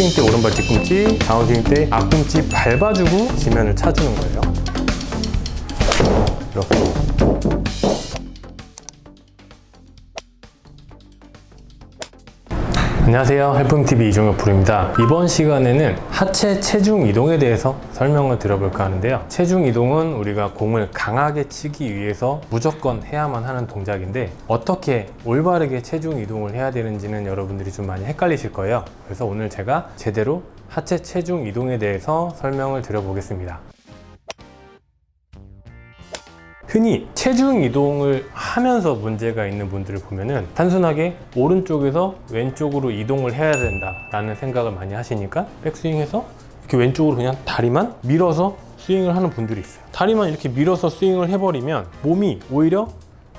백스윙 때 오른발 뒤꿈치, 다운스윙 때 앞꿈치 밟아주고 지면을 차주는 거예요. 이렇게. 안녕하세요. 헬품TV 이종혁 프로입니다. 이번 시간에는 하체 체중 이동에 대해서 설명을 드려볼까 하는데요. 체중 이동은 우리가 공을 강하게 치기 위해서 무조건 해야만 하는 동작인데 어떻게 올바르게 체중 이동을 해야 되는지는 여러분들이 좀 많이 헷갈리실 거예요. 그래서 오늘 제가 제대로 하체 체중 이동에 대해서 설명을 드려보겠습니다. 흔히 체중 이동을 하면서 문제가 있는 분들을 보면은 단순하게 오른쪽에서 왼쪽으로 이동을 해야 된다라는 생각을 많이 하시니까 백스윙해서 이렇게 왼쪽으로 그냥 다리만 밀어서 스윙을 하는 분들이 있어요. 다리만 이렇게 밀어서 스윙을 해버리면 몸이 오히려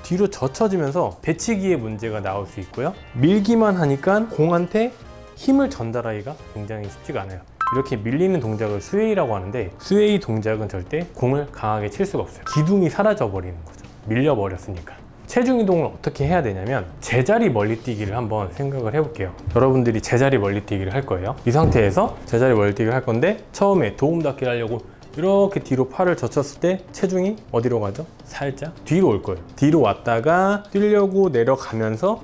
뒤로 젖혀지면서 배치기에 문제가 나올 수 있고요. 밀기만 하니까 공한테 힘을 전달하기가 굉장히 쉽지가 않아요. 이렇게 밀리는 동작을 스웨이라고 하는데 스웨이 동작은 절대 공을 강하게 칠 수가 없어요. 기둥이 사라져 버리는 거죠. 밀려 버렸으니까. 체중 이동을 어떻게 해야 되냐면 제자리 멀리뛰기를 한번 생각을 해볼게요. 여러분들이 제자리 멀리뛰기를 할 거예요. 이 상태에서 제자리 멀리뛰기를 할 건데 처음에 도움 닫기를 하려고 이렇게 뒤로 팔을 젖혔을 때 체중이 어디로 가죠? 살짝 뒤로 올 거예요. 뒤로 왔다가 뛰려고 내려가면서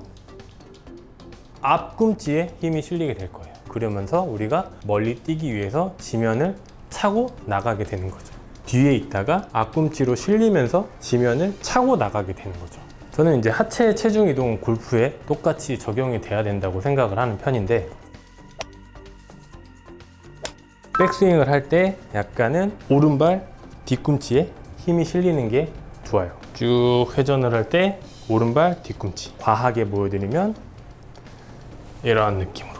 앞꿈치에 힘이 실리게 될 거예요. 그러면서 우리가 멀리 뛰기 위해서 지면을 차고 나가게 되는 거죠. 뒤에 있다가 앞꿈치로 실리면서 지면을 차고 나가게 되는 거죠. 저는 이제 하체 체중 이동은 골프에 똑같이 적용이 돼야 된다고 생각을 하는 편인데 백스윙을 할 때 약간은 오른발 뒤꿈치에 힘이 실리는 게 좋아요. 쭉 회전을 할 때 오른발 뒤꿈치 과하게 보여드리면 이런 느낌으로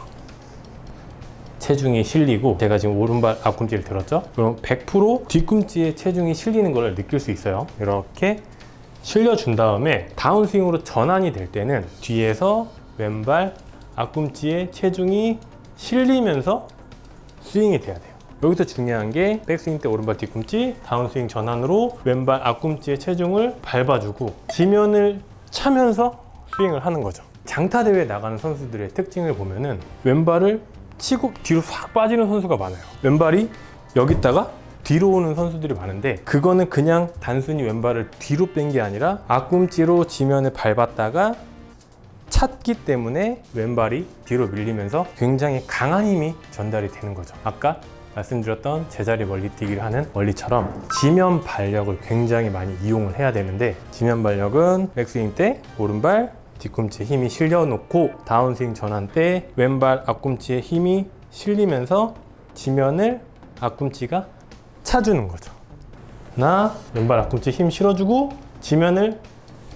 체중이 실리고 제가 지금 오른발 앞꿈치를 들었죠? 그럼 100% 뒤꿈치에 체중이 실리는 걸 느낄 수 있어요. 이렇게 실려준 다음에 다운스윙으로 전환이 될 때는 뒤에서 왼발 앞꿈치에 체중이 실리면서 스윙이 돼야 돼요. 여기서 중요한 게 백스윙 때 오른발 뒤꿈치, 다운스윙 전환으로 왼발 앞꿈치에 체중을 밟아주고 지면을 차면서 스윙을 하는 거죠. 장타 대회 나가는 선수들의 특징을 보면은 왼발을 치고 뒤로 확 빠지는 선수가 많아요. 왼발이 여기다가 뒤로 오는 선수들이 많은데 그거는 그냥 단순히 왼발을 뒤로 뺀 게 아니라 앞꿈치로 지면을 밟았다가 찼기 때문에 왼발이 뒤로 밀리면서 굉장히 강한 힘이 전달이 되는 거죠. 아까 말씀드렸던 제자리 멀리뛰기를 하는 원리처럼 지면 발력을 굉장히 많이 이용을 해야 되는데 지면 발력은 백스윙 때 오른발 뒤꿈치에 힘이 실려놓고 다운스윙 전환 때 왼발 앞꿈치에 힘이 실리면서 지면을 앞꿈치가 차주는 거죠. 나 왼발 앞꿈치 힘 실어주고 지면을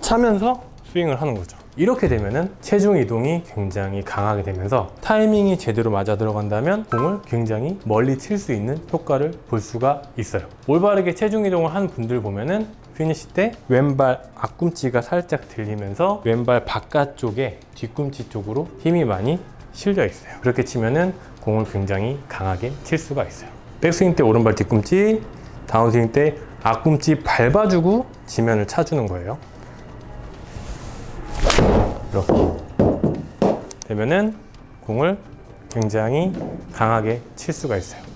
차면서 스윙을 하는 거죠. 이렇게 되면은 체중 이동이 굉장히 강하게 되면서 타이밍이 제대로 맞아 들어간다면 공을 굉장히 멀리 칠 수 있는 효과를 볼 수가 있어요. 올바르게 체중 이동을 한 분들 보면은 피니시 때 왼발 앞꿈치가 살짝 들리면서 왼발 바깥쪽에 뒤꿈치 쪽으로 힘이 많이 실려 있어요. 그렇게 치면은 공을 굉장히 강하게 칠 수가 있어요. 백스윙 때 오른발 뒤꿈치, 다운스윙 때 앞꿈치 밟아주고 지면을 차주는 거예요. 이렇게 되면은 공을 굉장히 강하게 칠 수가 있어요.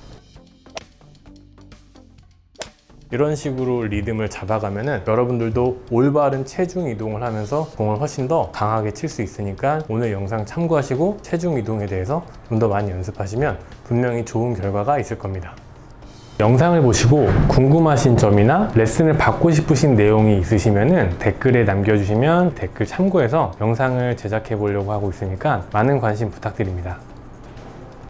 이런 식으로 리듬을 잡아가면은 여러분들도 올바른 체중 이동을 하면서 공을 훨씬 더 강하게 칠 수 있으니까 오늘 영상 참고하시고 체중 이동에 대해서 좀 더 많이 연습하시면 분명히 좋은 결과가 있을 겁니다. 영상을 보시고 궁금하신 점이나 레슨을 받고 싶으신 내용이 있으시면 댓글에 남겨주시면 댓글 참고해서 영상을 제작해 보려고 하고 있으니까 많은 관심 부탁드립니다.